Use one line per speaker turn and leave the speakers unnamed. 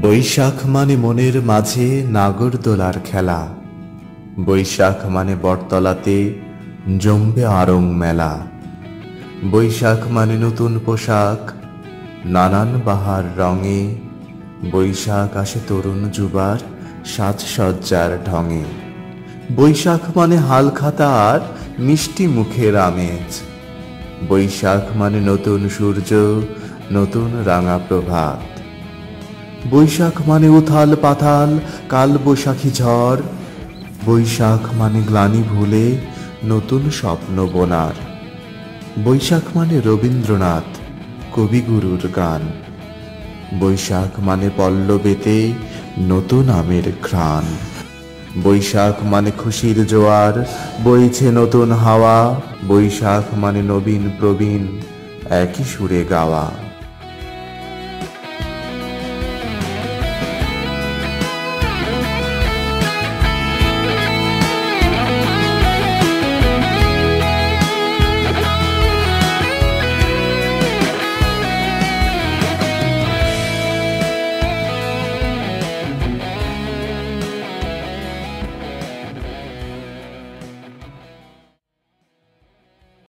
বৈশাখ মানে মনের মাঝে নাগরদোলার খেলা। বৈশাখ মানে বটতলাতে জমবে আরং মেলা। বৈশাখ মানে নতুন পোশাক, নানান বাহার রঙে। বৈশাখ আসে তরুণ যুবার সাজসজ্জার ঢঙে। বৈশাখ মানে হালখাতা আর মিষ্টি মুখের আমেজ। বৈশাখ মানে নতুন সূর্য, নতুন রাঙা প্রভাত। বৈশাখ মানে উথাল পাথাল, কাল বৈশাখী ঝড়। বৈশাখ মানে গ্লানি ভুলে, নতুন স্বপ্ন বোনার। বৈশাখ মানে রবীন্দ্রনাথ, কবিগুরুর গান। বৈশাখ মানে পল্লবেতে, নতুন আমের ঘ্রাণ। বৈশাখ মানে খুশির জোয়ার, বইছে নতুন হাওয়া। বৈশাখ মানে নবীন প্রবীণ, একই সুরে গাওয়া।